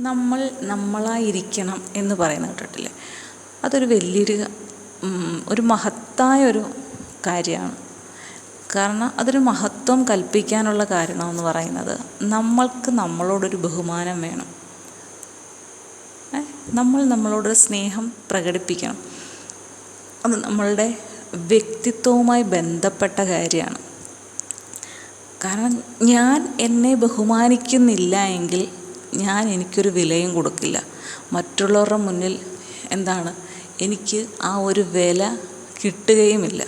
നമ്മൾ നമ്മളായിരിക്കണം എന്ന് പറയുന്നത് കേട്ടിട്ടില്ലേ? അതൊരു വലിയൊരു ഒരു മഹത്തായ ഒരു കാര്യമാണ്. കാരണം അതൊരു മഹത്വം കൽപ്പിക്കാനുള്ള കാരണമെന്ന് പറയുന്നത് നമ്മൾക്ക് നമ്മളോടൊരു ബഹുമാനം വേണം. നമ്മൾ നമ്മളോടൊരു സ്നേഹം പ്രകടിപ്പിക്കണം. അത് നമ്മളുടെ വ്യക്തിത്വവുമായി ബന്ധപ്പെട്ട കാര്യമാണ്. കാരണം ഞാൻ എന്നെ ബഹുമാനിക്കുന്നില്ല എങ്കിൽ ഞാൻ എനിക്കൊരു വിലയും കൊടുക്കില്ല. മറ്റുള്ളവരുടെ മുന്നിൽ എന്താണ്? എനിക്ക് ആ ഒരു വില കിട്ടുകയുമില്ല.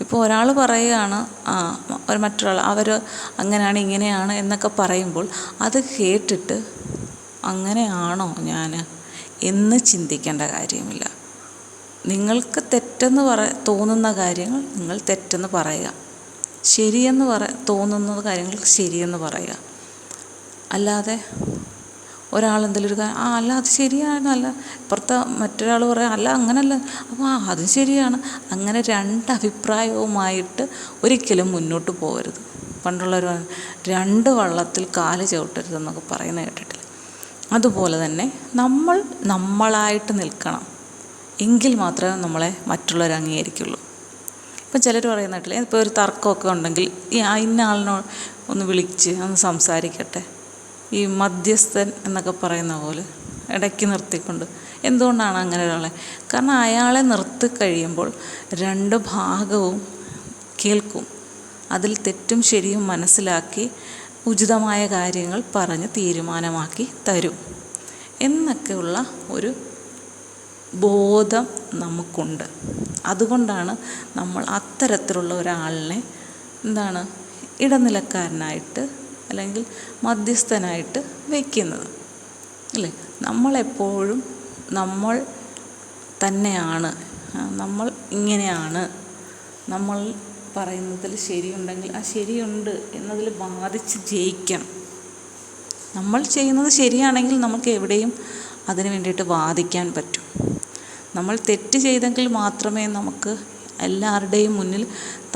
ഇപ്പോൾ ഒരാൾ പറയുകയാണ് ആ ഒരു മറ്റൊരാൾ അവർ അങ്ങനെയാണ് ഇങ്ങനെയാണ് എന്നൊക്കെ പറയുമ്പോൾ അത് കേട്ടിട്ട് അങ്ങനെയാണോ ഞാൻ എന്ന് ചിന്തിക്കേണ്ട കാര്യമില്ല. നിങ്ങൾക്ക് തെറ്റെന്ന് പറ തോന്നുന്ന കാര്യങ്ങൾ നിങ്ങൾ തെറ്റെന്ന് പറയുക. ശരിയെന്ന് പറ തോന്നുന്ന കാര്യങ്ങൾ ശരിയെന്ന് പറയുക. അല്ലാതെ ഒരാൾ എന്തെങ്കിലും ഒരു ആ അല്ല അത് ശരിയാണ്. അല്ല ഇപ്പുറത്തെ മറ്റൊരാൾ പറയാം അല്ല അങ്ങനല്ല. അപ്പോൾ അത് ശരിയാണ്. അങ്ങനെ രണ്ട് അഭിപ്രായവുമായിട്ട് ഒരിക്കലും മുന്നോട്ട് പോകരുത് പണ്ടുള്ളവർ രണ്ട് വള്ളത്തിൽ കാൽ ചവിട്ടരുതെന്നൊക്കെ പറയുന്നത് കേട്ടിട്ടില്ല. അതുപോലെ തന്നെ നമ്മൾ നമ്മളായിട്ട് നിൽക്കണം. എങ്കിൽ മാത്രമേ നമ്മളെ മറ്റുള്ളവർ അംഗീകരിക്കുള്ളൂ. ഇപ്പം ചിലർ പറയുന്ന കേട്ടില്ലേ ഇപ്പോൾ ഒരു തർക്കമൊക്കെ ഉണ്ടെങ്കിൽ ഈ ഇന്ന ആളിനോ ഒന്ന് വിളിച്ച് ഒന്ന് സംസാരിക്കട്ടെ. ഈ മധ്യസ്ഥൻ എന്നൊക്കെ പറയുന്ന പോലെ ഇടയ്ക്ക് നിർത്തിക്കൊണ്ട്. എന്തുകൊണ്ടാണ് അങ്ങനെ ഒരാളെ? കാരണം അയാളെ നിർത്തി കഴിയുമ്പോൾ രണ്ട് ഭാഗവും കേൾക്കും. അതിൽ തെറ്റും ശരിയും മനസ്സിലാക്കി ഉചിതമായ കാര്യങ്ങൾ പറഞ്ഞ് തീരുമാനമാക്കി തരും. എന്നൊക്കെയുള്ള ഒരു ബോധം നമുക്കുണ്ട്. അതുകൊണ്ടാണ് നമ്മൾ അത്തരത്തിലുള്ള ഒരാളിനെ എന്താണ് ഇടനിലക്കാരനായിട്ട് അല്ലെങ്കിൽ മധ്യസ്ഥനായിട്ട് വയ്ക്കുന്നത് അല്ലേ? നമ്മളെപ്പോഴും നമ്മൾ തന്നെയാണ്. നമ്മൾ ഇങ്ങനെയാണ്. നമ്മൾ പറയുന്നതിൽ ശരിയുണ്ടെങ്കിൽ ആ ശരിയുണ്ട് എന്നതിൽ ബാധിച്ച് ജയിക്കണം. നമ്മൾ ചെയ്യുന്നത് ശരിയാണെങ്കിൽ നമുക്ക് എവിടെയും അതിനു വേണ്ടിയിട്ട് വാദിക്കാൻ പറ്റും. നമ്മൾ തെറ്റ് ചെയ്തെങ്കിൽ മാത്രമേ നമുക്ക് എല്ലാവരുടെയും മുന്നിൽ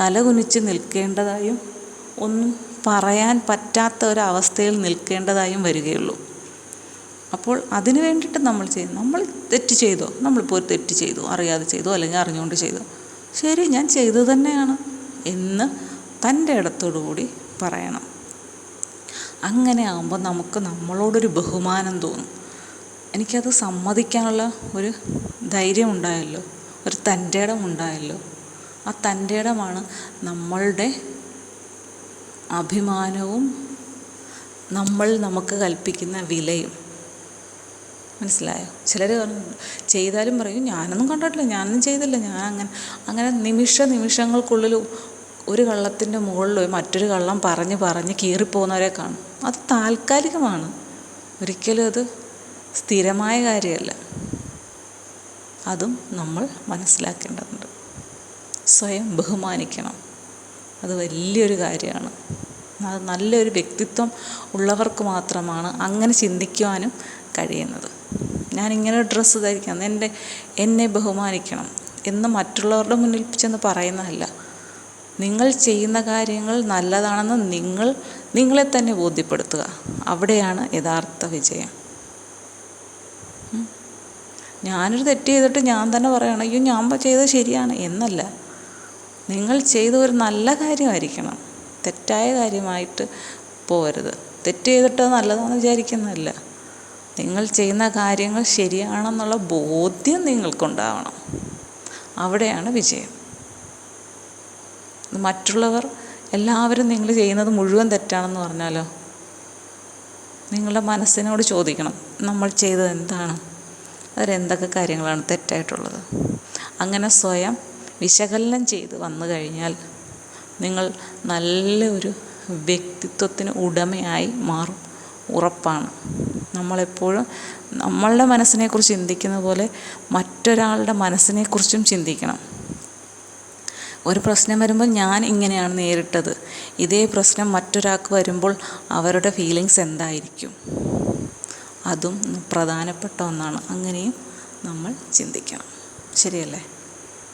തലകുനിച്ച് നിൽക്കേണ്ടതായും ഒന്നും പറയാൻ പറ്റാത്ത ഒരവസ്ഥയിൽ നിൽക്കേണ്ടതായും വരികയുള്ളൂ. അപ്പോൾ അതിന് വേണ്ടിയിട്ട് നമ്മൾ ചെയ്യും നമ്മൾ തെറ്റ് ചെയ്തോ? നമ്മളിപ്പോൾ ഒരു തെറ്റ് ചെയ്തു അറിയാതെ ചെയ്തോ അല്ലെങ്കിൽ അറിഞ്ഞുകൊണ്ട് ചെയ്തോ? ശരി ഞാൻ ചെയ്തു തന്നെയാണ് എന്ന് തന്റെ ഇടത്തോടു കൂടി പറയണം. അങ്ങനെ ആകുമ്പോൾ നമുക്ക് നമ്മളോടൊരു ബഹുമാനം തോന്നും. എനിക്കത് സമ്മതിക്കാനുള്ള ഒരു ധൈര്യം ഉണ്ടായല്ലോ? ഒരു തന്റെ ഇടം ഉണ്ടായല്ലോ? ആ തന്റെ ഇടമാണ് നമ്മളുടെ അഭിമാനവും നമ്മൾ നമുക്ക് കൽപ്പിക്കുന്ന വിലയും. മനസ്സിലായോ? ചിലർ ചെയ്താലും പറയും ഞാനൊന്നും കണ്ടിട്ടില്ല ഞാനൊന്നും ചെയ്തില്ല ഞാൻ അങ്ങനെ അങ്ങനെ നിമിഷ നിമിഷങ്ങൾക്കുള്ളിൽ ഒരു കള്ളത്തിന്റെ മുകളിൽ മറ്റൊരു കള്ളം പറഞ്ഞ് പറഞ്ഞ് കീറിപ്പോകുന്നവരെ കാണും. അത് താൽക്കാലികമാണ്. ഒരിക്കലും അത് സ്ഥിരമായ കാര്യമല്ല. അതും നമ്മൾ മനസ്സിലാക്കേണ്ടതുണ്ട്. സ്വയം ബഹുമാനിക്കണം. അത് വലിയൊരു കാര്യമാണ്. നല്ലൊരു വ്യക്തിത്വം ഉള്ളവർക്ക് മാത്രമാണ് അങ്ങനെ ചിന്തിക്കുവാനും കഴിയുന്നത്. ഞാനിങ്ങനെ ഒരു ഡ്രസ്സ് ധരിക്കണം എന്റെ എന്നെ ബഹുമാനിക്കണം എന്ന് മറ്റുള്ളവരുടെ മുന്നിൽ ചെന്ന് പറയുന്നതല്ല. നിങ്ങൾ ചെയ്യുന്ന കാര്യങ്ങൾ നല്ലതാണെന്ന് നിങ്ങൾ നിങ്ങളെ തന്നെ ബോധ്യപ്പെടുത്തുക. അവിടെയാണ് യഥാർത്ഥ വിജയം. ഞാനൊരു തെറ്റ് ചെയ്തിട്ട് ഞാൻ തന്നെ പറയണം അയ്യോ ഞാൻ ചെയ്തത് ശരിയാണ് എന്നല്ല. നിങ്ങൾ ചെയ്ത ഒരു നല്ല കാര്യമായിരിക്കണം. തെറ്റായ കാര്യമായിട്ട് പോകരുത് തെറ്റ് ചെയ്തിട്ട് നല്ലതാണെന്ന് വിചാരിക്കുന്നതല്ല. നിങ്ങൾ ചെയ്യുന്ന കാര്യങ്ങൾ ശരിയാണെന്നുള്ള ബോധ്യം നിങ്ങൾക്കുണ്ടാവണം. അവിടെയാണ് വിജയം. മറ്റുള്ളവർ എല്ലാവരും നിങ്ങൾ ചെയ്യുന്നത് മുഴുവൻ തെറ്റാണെന്ന് പറഞ്ഞാലോ? നിങ്ങളുടെ മനസ്സിനോട് ചോദിക്കണം നമ്മൾ ചെയ്തത് എന്താണ്? അതിലെന്തൊക്കെ കാര്യങ്ങളാണ് തെറ്റായിട്ടുള്ളത്? അങ്ങനെ സ്വയം വിശകലനം ചെയ്ത് വന്നു കഴിഞ്ഞാൽ നിങ്ങൾ നല്ല ഒരു വ്യക്തിത്വത്തിന് ഉടമയായി മാറും. ഉറപ്പാണ്. നമ്മളെപ്പോഴും നമ്മളുടെ മനസ്സിനെക്കുറിച്ച് ചിന്തിക്കുന്ന പോലെ മറ്റൊരാളുടെ മനസ്സിനെക്കുറിച്ചും ചിന്തിക്കണം. ഒരു പ്രശ്നം വരുമ്പോൾ ഞാൻ ഇങ്ങനെയാണ് നേരിട്ടത്. ഇതേ പ്രശ്നം മറ്റൊരാൾക്ക് വരുമ്പോൾ അവരുടെ ഫീലിങ്സ് എന്തായിരിക്കും? അതും പ്രധാനപ്പെട്ട ഒന്നാണ്. അങ്ങനെയും നമ്മൾ ചിന്തിക്കണം. ശരിയല്ലേ?